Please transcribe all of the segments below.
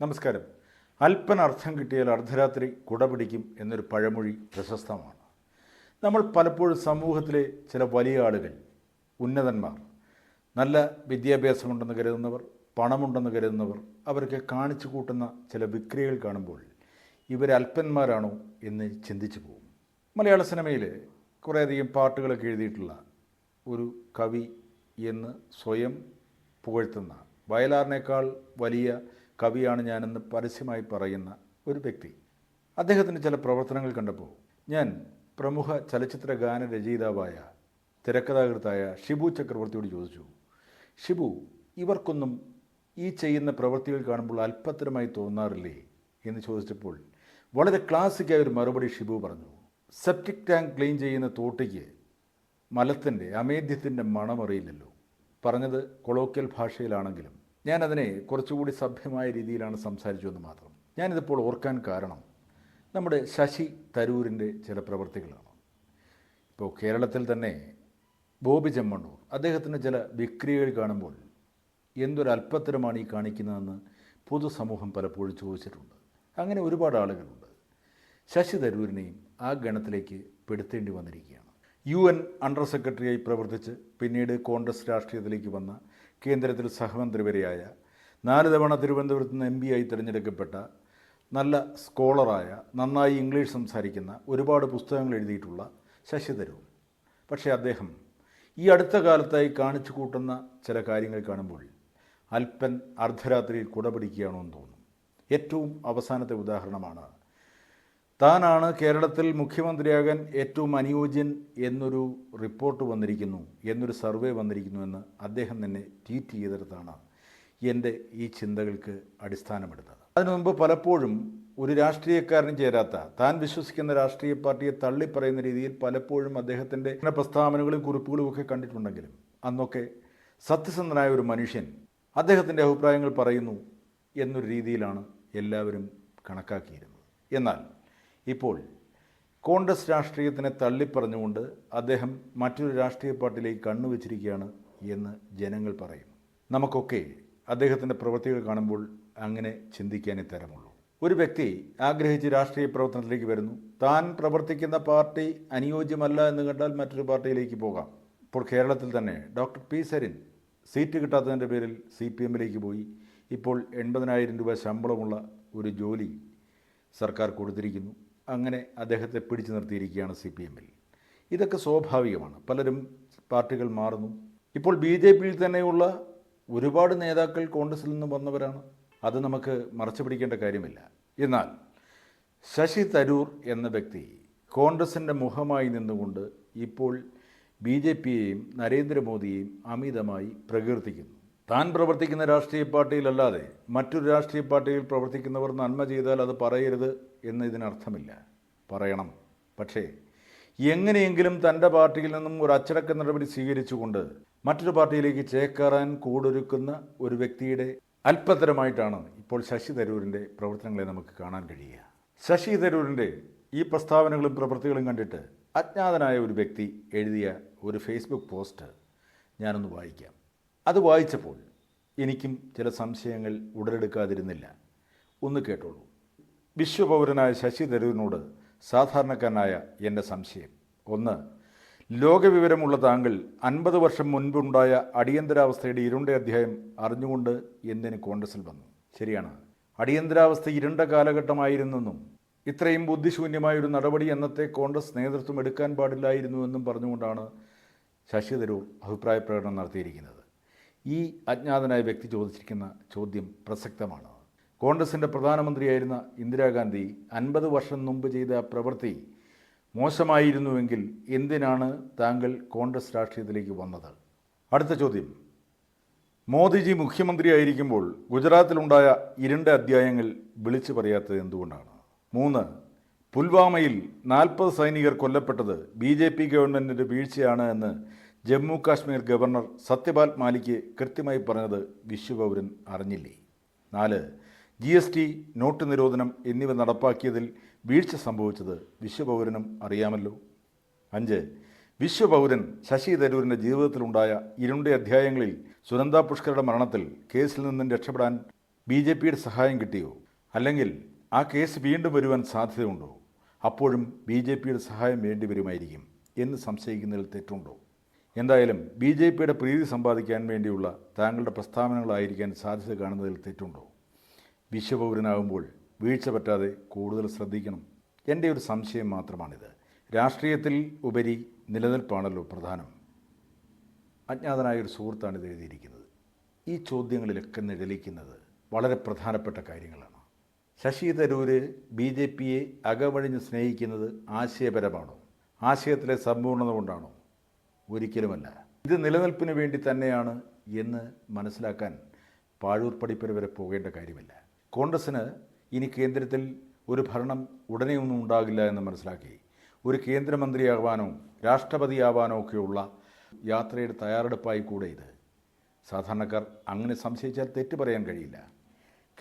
നമസ്കാരം. അല്പനർത്ഥം കിട്ടിയാൽ അർദ്ധരാത്രി കുട പിടിക്കും എന്നൊരു പഴമൊഴി പ്രശസ്തമാണ്. നമ്മൾ പലപ്പോഴും സമൂഹത്തിലെ ചില വലിയ ആളുകൾ ഉന്നതന്മാർ നല്ല വിദ്യാഭ്യാസമുണ്ടെന്ന് കരുതുന്നവർ പണമുണ്ടെന്ന് കരുതുന്നവർ അവർക്ക് കാണിച്ചു കൂട്ടുന്ന ചില വിക്രിയകൾ കാണുമ്പോൾ ഇവരൽപ്പന്മാരാണോ എന്ന് ചിന്തിച്ചു പോകും. മലയാള സിനിമയിൽ കുറേയധികം പാട്ടുകളൊക്കെ എഴുതിയിട്ടുള്ള ഒരു കവി എന്ന് സ്വയം പുകഴ്ത്തുന്ന വയലാറിനേക്കാൾ വലിയ കവിയാണ് ഞാനെന്ന് പരസ്യമായി പറയുന്ന ഒരു വ്യക്തി. അദ്ദേഹത്തിന്റെ ചില പ്രവർത്തനങ്ങൾ കണ്ടപ്പോൾ ഞാൻ പ്രമുഖ ചലച്ചിത്ര ഗാന രചയിതാവായ തിരക്കഥാകൃത്തായ ഷിബു ചക്രവർത്തിയോട് ചോദിച്ചു ഷിബു ഇവർക്കൊന്നും ഈ ചെയ്യുന്ന പ്രവൃത്തികൾ കാണുമ്പോൾ അല്പത്തരമായി തോന്നാറില്ലേ? എന്ന് ചോദിച്ചപ്പോൾ വളരെ ക്ലാസിക്കായ ഒരു മറുപടി ഷിബു പറഞ്ഞു സെപ്റ്റിക് ടാങ്ക് ക്ലീൻ ചെയ്യുന്ന തോട്ടിക്ക് മലത്തിന്റെ അമേദ്യത്തിന്റെ മണമറിയില്ലല്ലോ. പറഞ്ഞത് കൊളോക്കിയൽ ഭാഷയിലാണെങ്കിലും ഞാനതിനെ കുറച്ചുകൂടി സഭ്യമായ രീതിയിലാണ് സംസാരിച്ചു എന്ന് മാത്രം. ഞാനിതിപ്പോൾ ഓർക്കാൻ കാരണം നമ്മുടെ ശശി തരൂരിന്റെ ചില പ്രവൃത്തികളാണ് ഇപ്പോൾ കേരളത്തിൽ തന്നെ ബോബി ചെമ്മണ്ണൂർ അദ്ദേഹത്തിന്റെ ചില വിക്രിയകൾ കാണുമ്പോൾ എന്തൊരു അല്പത്തരമാണ് ഈ കാണിക്കുന്നതെന്ന് പൊതുസമൂഹം പലപ്പോഴും ചോദിച്ചിട്ടുണ്ട്. അങ്ങനെ ഒരുപാട് ആളുകളുണ്ട്. ശശി തരൂരിനെയും ആ ഗണത്തിലേക്ക് പെടുത്തേണ്ടി വന്നിരിക്കുകയാണ്. യു എൻ അണ്ടർ സെക്രട്ടറിയായി പ്രവർത്തിച്ച് പിന്നീട് കോൺഗ്രസ് രാഷ്ട്രീയത്തിലേക്ക് വന്ന കേന്ദ്രത്തിൽ സഹമന്ത്രി വരെയായ നാല് തവണ തിരുവനന്തപുരത്ത് നിന്ന് എം ആയി തിരഞ്ഞെടുക്കപ്പെട്ട നല്ല സ്കോളറായ നന്നായി ഇംഗ്ലീഷ് സംസാരിക്കുന്ന ഒരുപാട് പുസ്തകങ്ങൾ എഴുതിയിട്ടുള്ള ശശി തരൂർ. പക്ഷേ അദ്ദേഹം ഈ അടുത്ത കാലത്തായി കാണിച്ചു കൂട്ടുന്ന ചില കാര്യങ്ങൾ കാണുമ്പോൾ അല്പൻ അർദ്ധരാത്രിയിൽ കുടപിടിക്കുകയാണോ എന്ന് തോന്നും. ഏറ്റവും അവസാനത്തെ ഉദാഹരണമാണ് താനാണ് കേരളത്തിൽ മുഖ്യമന്ത്രിയാകാൻ ഏറ്റവും അനുയോജ്യൻ എന്നൊരു റിപ്പോർട്ട് വന്നിരിക്കുന്നു എന്നൊരു സർവേ വന്നിരിക്കുന്നു എന്ന് അദ്ദേഹം തന്നെ ട്വീറ്റ് ചെയ്തെടുത്താണ് എന്റെ ഈ ചിന്തകൾക്ക് അടിസ്ഥാനമെടുത്തത്. അതിനു മുമ്പ് പലപ്പോഴും ഒരു രാഷ്ട്രീയക്കാരനും ചേരാത്ത താൻ വിശ്വസിക്കുന്ന രാഷ്ട്രീയ പാർട്ടിയെ തള്ളിപ്പറയുന്ന രീതിയിൽ പലപ്പോഴും അദ്ദേഹത്തിന്റെ പ്രസ്താവനകളും കുറിപ്പുകളും ഒക്കെ കണ്ടിട്ടുണ്ടെങ്കിലും അന്നൊക്കെ സത്യസന്ധനായ ഒരു മനുഷ്യൻ അദ്ദേഹത്തിന്റെ അഭിപ്രായങ്ങൾ പറയുന്നു എന്നൊരു രീതിയിലാണ് എല്ലാവരും കണക്കാക്കിയിരുന്നത്. എന്നാൽ ഇപ്പോൾ കോൺഗ്രസ് രാഷ്ട്രീയത്തിനെ തള്ളിപ്പറഞ്ഞുകൊണ്ട് അദ്ദേഹം മറ്റൊരു രാഷ്ട്രീയ പാർട്ടിയിലേക്ക് കണ്ണുവച്ചിരിക്കുകയാണ് എന്ന് ജനങ്ങൾ പറയും. നമുക്കൊക്കെ അദ്ദേഹത്തിന്റെ പ്രവൃത്തികൾ കാണുമ്പോൾ അങ്ങനെ ചിന്തിക്കാനേ തരമുള്ളൂ. ഒരു വ്യക്തി ആഗ്രഹിച്ച് രാഷ്ട്രീയ പ്രവർത്തനത്തിലേക്ക് വരുന്നു. താൻ പ്രവർത്തിക്കുന്ന പാർട്ടി അനുയോജ്യമല്ല എന്ന് കണ്ടാൽ മറ്റൊരു പാർട്ടിയിലേക്ക് പോകാം. ഇപ്പോൾ കേരളത്തിൽ തന്നെ ഡോക്ടർ പി സരിൻ സീറ്റ് കിട്ടാത്തതിന്റെ പേരിൽ സി പി എമ്മിലേക്ക് പോയി. ഇപ്പോൾ എൺപതിനായിരം രൂപ ശമ്പളമുള്ള ഒരു ജോലി സർക്കാർ കൊടുത്തിരിക്കുന്നു. അങ്ങനെ അദ്ദേഹത്തെ പിടിച്ചു നിർത്തിയിരിക്കുകയാണ് സി പി എമ്മിൽ ഇതൊക്കെ സ്വാഭാവികമാണ്. പലരും പാർട്ടികൾ മാറുന്നു. ഇപ്പോൾ ബി ജെ പിയിൽ തന്നെയുള്ള ഒരുപാട് നേതാക്കൾ കോൺഗ്രസിൽ നിന്ന് വന്നവരാണ്. അത് നമുക്ക് മറച്ചു പിടിക്കേണ്ട കാര്യമില്ല. എന്നാൽ ശശി തരൂർ എന്ന വ്യക്തി കോൺഗ്രസിന്റെ മുഖമായി നിന്നുകൊണ്ട് ഇപ്പോൾ ബി ജെ പിയെയും നരേന്ദ്രമോദിയെയും അമിതമായി പ്രകീർത്തിക്കുന്നു. താൻ പ്രവർത്തിക്കുന്ന രാഷ്ട്രീയ പാർട്ടിയിലല്ലാതെ മറ്റൊരു രാഷ്ട്രീയ പാർട്ടിയിൽ പ്രവർത്തിക്കുന്നവർ നന്മ ചെയ്താൽ അത് പറയരുത് എന്ന് ഇതിനർത്ഥമില്ല പറയണം. പക്ഷേ എങ്ങനെയെങ്കിലും തന്റെ പാർട്ടിയിൽ നിന്നും ഒരു അച്ചടക്ക നടപടി സ്വീകരിച്ചുകൊണ്ട് മറ്റൊരു പാർട്ടിയിലേക്ക് ചേക്കേറാൻ കൂടൊരുക്കുന്ന ഒരു വ്യക്തിയുടെ അല്പതരമായിട്ടാണ് ഇപ്പോൾ ശശി തരൂരിന്റെ പ്രവർത്തനങ്ങളെ നമുക്ക് കാണാൻ കഴിയുക. ശശി തരൂരിന്റെ ഈ പ്രസ്താവനകളും പ്രവൃത്തികളും കണ്ടിട്ട് അജ്ഞാതനായ ഒരു വ്യക്തി എഴുതിയ ഒരു ഫേസ്ബുക്ക് പോസ്റ്റ് ഞാനൊന്ന് വായിക്കാം. അത് വായിച്ചപ്പോൾ എനിക്കും ചില സംശയങ്ങൾ ഉടലെടുക്കാതിരുന്നില്ല. ഒന്ന് കേട്ടോളൂ. വിശ്വപൗരനായ ശശി തരൂരിനോട് സാധാരണക്കാരനായ എന്റെ സംശയം. ഒന്ന് ലോകവിവരമുള്ള താങ്കൾ അൻപത് വർഷം മുൻപുണ്ടായ അടിയന്തരാവസ്ഥയുടെ ഇരുണ്ട അധ്യായം അറിഞ്ഞുകൊണ്ട് എന്തിന് കോൺഗ്രസിൽ വന്നു? ശരിയാണ്. അടിയന്തരാവസ്ഥ ഇരുണ്ട കാലഘട്ടമായിരുന്നെന്നും ഇത്രയും ബുദ്ധിശൂന്യമായൊരു നടപടി എന്നത്തെ കോൺഗ്രസ് നേതൃത്വം എടുക്കാൻ പാടില്ലായിരുന്നുവെന്നും പറഞ്ഞുകൊണ്ടാണ് ശശി തരൂർ അഭിപ്രായ പ്രകടനം നടത്തിയിരിക്കുന്നത്. ഈ അജ്ഞാതനായ വ്യക്തി ചോദിച്ചിരിക്കുന്ന ചോദ്യം പ്രസക്തമാണ്? കോൺഗ്രസിന്റെ പ്രധാനമന്ത്രിയായിരുന്ന ഇന്ദിരാഗാന്ധി അൻപത് വർഷം മുമ്പ് ചെയ്ത പ്രവൃത്തി മോശമായിരുന്നുവെങ്കിൽ എന്തിനാണ് താങ്കൾ കോൺഗ്രസ് രാഷ്ട്രീയത്തിലേക്ക് വന്നത്? അടുത്ത ചോദ്യം. മോദിജി മുഖ്യമന്ത്രിയായിരിക്കുമ്പോൾ ഗുജറാത്തിലുണ്ടായ ഇരുണ്ട അധ്യായങ്ങൾ വിളിച്ചു പറയാത്തത് എന്തുകൊണ്ടാണ്? മൂന്ന് പുൽവാമയിൽ നാൽപ്പത് സൈനികർ കൊല്ലപ്പെട്ടത് ബി ജെ പി ഗവൺമെന്റിന്റെ വീഴ്ചയാണ് എന്ന് ജമ്മു കാശ്മീർ ഗവർണർ സത്യപാൽ മാലിക്ക് കൃത്യമായി പറഞ്ഞത് വിശ്വപൗരൻ അറിഞ്ഞില്ലേ? നാല് ജി എസ് ടി നോട്ട് നിരോധനം എന്നിവ നടപ്പാക്കിയതിൽ വീഴ്ച സംഭവിച്ചത് വിശ്വപൗരനും അറിയാമല്ലോ. അഞ്ച് വിശ്വപൗരൻ ശശി തരൂരിന്റെ ജീവിതത്തിലുണ്ടായ ഇരുണ്ട അധ്യായങ്ങളിൽ സുനന്ദ പുഷ്കറുടെ മരണത്തിൽ കേസിൽ നിന്നും രക്ഷപ്പെടാൻ ബി ജെ പിയുടെ സഹായം കിട്ടിയോ? അല്ലെങ്കിൽ ആ കേസ് വീണ്ടും വരുവാൻ സാധ്യതയുണ്ടോ? അപ്പോഴും ബി ജെ പിയുടെ സഹായം വേണ്ടിവരുമായിരിക്കും എന്ന് സംശയിക്കുന്നതിൽ തെറ്റുണ്ടോ? എന്തായാലും ബി ജെ പിയുടെ പ്രീതി സമ്പാദിക്കാൻ വേണ്ടിയുള്ള താങ്കളുടെ പ്രസ്താവനകളായിരിക്കാൻ സാധ്യത കാണുന്നതിൽ തെറ്റുണ്ടോ? വിശ്വപൗരനാകുമ്പോൾ വീഴ്ച പറ്റാതെ കൂടുതൽ ശ്രദ്ധിക്കണം. എന്റെ ഒരു സംശയം മാത്രമാണിത്. രാഷ്ട്രീയത്തിൽ ഉപരി നിലനിൽപ്പാണല്ലോ പ്രധാനം. അജ്ഞാതനായ ഒരു സുഹൃത്താണ് ഇത് എഴുതിയിരിക്കുന്നത്. ഈ ചോദ്യങ്ങളിലൊക്കെ നിഴലിക്കുന്നത് വളരെ പ്രധാനപ്പെട്ട കാര്യങ്ങളാണ്. ശശി തരൂര് ബി ജെ പിയെ അകവഴിഞ്ഞ് സ്നേഹിക്കുന്നത് ആശയപരമാണോ? ആശയത്തിലെ സമ്പൂർണത കൊണ്ടാണോ? ഒരിക്കലുമല്ല. ഇത് നിലനിൽപ്പിന് വേണ്ടി തന്നെയാണ് എന്ന് മനസ്സിലാക്കാൻ പാഴൂർ പടിപ്പര വരെ പോകേണ്ട കാര്യമില്ല. കോൺഗ്രസ്സിന് ഇനി കേന്ദ്രത്തിൽ ഒരു ഭരണം ഉടനെയൊന്നും ഉണ്ടാകില്ല എന്ന് മനസ്സിലാക്കി. ഒരു കേന്ദ്രമന്ത്രിയാവാനോ രാഷ്ട്രപതിയാവാനോ ഒക്കെയുള്ള യാത്രയുടെ തയ്യാറെടുപ്പായി കൂടെ ഇത്. സാധാരണക്കാർ അങ്ങനെ സംശയിച്ചാൽ തെറ്റ് പറയാൻ കഴിയില്ല.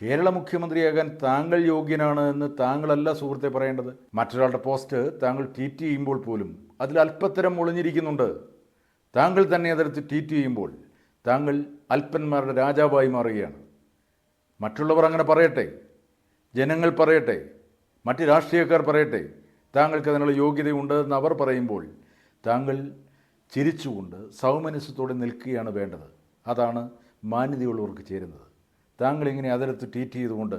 കേരള മുഖ്യമന്ത്രിയാകാൻ താങ്കൾ യോഗ്യനാണ് എന്ന് താങ്കളല്ല സുഹൃത്തെ പറയേണ്ടത്. മറ്റൊരാളുടെ പോസ്റ്റ് താങ്കൾ ട്വീറ്റ് ചെയ്യുമ്പോൾ പോലും അതിൽ അല്പത്തരം ഒളിഞ്ഞിരിക്കുന്നുണ്ട് താങ്കൾ തന്നെ അതെടുത്ത് ട്വീറ്റ് ചെയ്യുമ്പോൾ താങ്കൾ അല്പന്മാരുടെ രാജാവായി മാറുകയാണ്. മറ്റുള്ളവർ അങ്ങനെ പറയട്ടെ. ജനങ്ങൾ പറയട്ടെ. മറ്റ് രാഷ്ട്രീയക്കാർ പറയട്ടെ. താങ്കൾക്ക് അതിനുള്ള യോഗ്യതയുണ്ട് എന്ന് അവർ പറയുമ്പോൾ താങ്കൾ ചിരിച്ചുകൊണ്ട് സൗമനസ്യത്തോടെ നിൽക്കുകയാണ് വേണ്ടത്. അതാണ് മാന്യതയുള്ളവർക്ക് ചേരുന്നത്. താങ്കൾ ഇങ്ങനെ അതിലത്ത് ട്വീറ്റ് ചെയ്തുകൊണ്ട്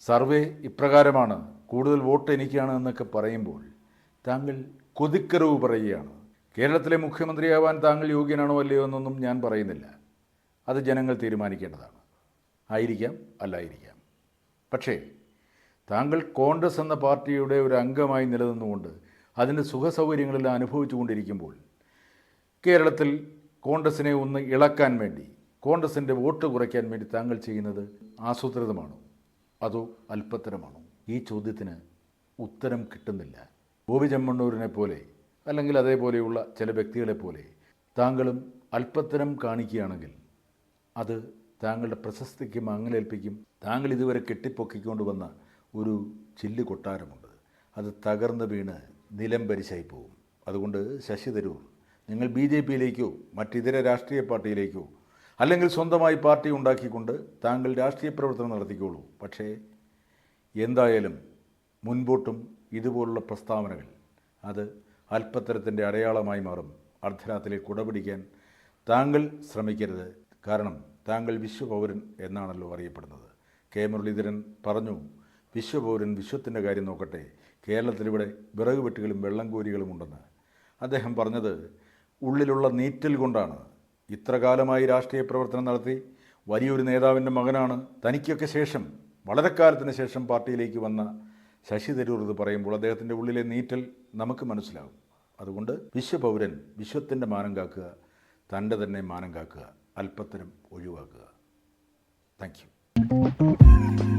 സർവേ ഇപ്രകാരമാണ്. കൂടുതൽ വോട്ട് എനിക്കാണ് എന്നൊക്കെ പറയുമ്പോൾ താങ്കൾ കൊതിക്കറിവ് പറയുകയാണ്. കേരളത്തിലെ മുഖ്യമന്ത്രിയാവാൻ താങ്കൾ യോഗ്യനാണോ അല്ലയോ എന്നൊന്നും ഞാൻ പറയുന്നില്ല. അത് ജനങ്ങൾ തീരുമാനിക്കേണ്ടതാണ്. ആയിരിക്കാം അല്ലായിരിക്കാം. പക്ഷേ താങ്കൾ കോൺഗ്രസ് എന്ന പാർട്ടിയുടെ ഒരു അംഗമായി നിലനിന്നുകൊണ്ട് അതിന്റെ സുഖസൗകര്യങ്ങളെല്ലാം അനുഭവിച്ചുകൊണ്ടിരിക്കുമ്പോൾ കേരളത്തിൽ കോൺഗ്രസിനെ ഒന്ന് ഇളക്കാൻ വേണ്ടി കോൺഗ്രസിന്റെ വോട്ട് കുറയ്ക്കാൻ വേണ്ടി താങ്കൾ ചെയ്യുന്നത് ആസൂത്രിതമാണോ? അതോ അല്പത്തരമാണോ ഈ ചോദ്യത്തിന് ഉത്തരം കിട്ടുന്നില്ല. ബോബി ചെമ്മണ്ണൂരിനെ പോലെ അല്ലെങ്കിൽ അതേപോലെയുള്ള ചില വ്യക്തികളെ പോലെ താങ്കളും അല്പത്തരം കാണിക്കുകയാണെങ്കിൽ അത് താങ്കളുടെ പ്രശസ്തിക്ക് മങ്ങലേൽപ്പിക്കും താങ്കൾ ഇതുവരെ കെട്ടിപ്പൊക്കിക്കൊണ്ട് വന്ന ഒരു ചില്ല് കൊട്ടാരമുണ്ട്. അത് തകർന്ന് വീണ് നിലം പരിശായി പോകും അതുകൊണ്ട് ശശി തരൂർ നിങ്ങൾ ബി ജെ പിയിലേക്കോ മറ്റിതര രാഷ്ട്രീയ പാർട്ടിയിലേക്കോ അല്ലെങ്കിൽ സ്വന്തമായി പാർട്ടി ഉണ്ടാക്കിക്കൊണ്ട് താങ്കൾ രാഷ്ട്രീയ പ്രവർത്തനം നടത്തിക്കോളൂ. പക്ഷേ എന്തായാലും മുൻപോട്ടും ഇതുപോലുള്ള പ്രസ്താവനകൾ അത് അല്പത്തരത്തിന്റെ അടയാളമായി മാറും. അർദ്ധരാത്രിയിൽ കുടപിടിക്കാൻ താങ്കൾ ശ്രമിക്കരുത്. കാരണം താങ്കൾ വിശ്വപൗരൻ എന്നാണല്ലോ അറിയപ്പെടുന്നത്. കെ. മുരളീധരൻ പറഞ്ഞു വിശ്വപൗരൻ വിശ്വത്തിന്റെ കാര്യം നോക്കട്ടെ. കേരളത്തിലിവിടെ വിറക് വെട്ടുകളും വെള്ളം കോരികളും ഉണ്ടെന്ന്. അദ്ദേഹം പറഞ്ഞത് ഉള്ളിലുള്ള നീറ്റൽ കൊണ്ടാണ്. ഇത്ര കാലമായി രാഷ്ട്രീയ പ്രവർത്തനം നടത്തി. വലിയൊരു നേതാവിന്റെ മകനാണ്. തനിക്കൊക്കെ ശേഷം വളരെ കാലത്തിന് ശേഷം പാർട്ടിയിലേക്ക് വന്ന ശശി തരൂർ ഇത് പറയുമ്പോൾ അദ്ദേഹത്തിന്റെ ഉള്ളിലെ നീറ്റൽ നമുക്ക് മനസ്സിലാകും അതുകൊണ്ട് വിശ്വപൗരൻ വിശ്വത്തിന്റെ മാനം കാക്കുക തന്റെ തന്നെ മാനം കാക്കുക. അല്പത്തിനും ഒഴിവാക്കുക. Thank you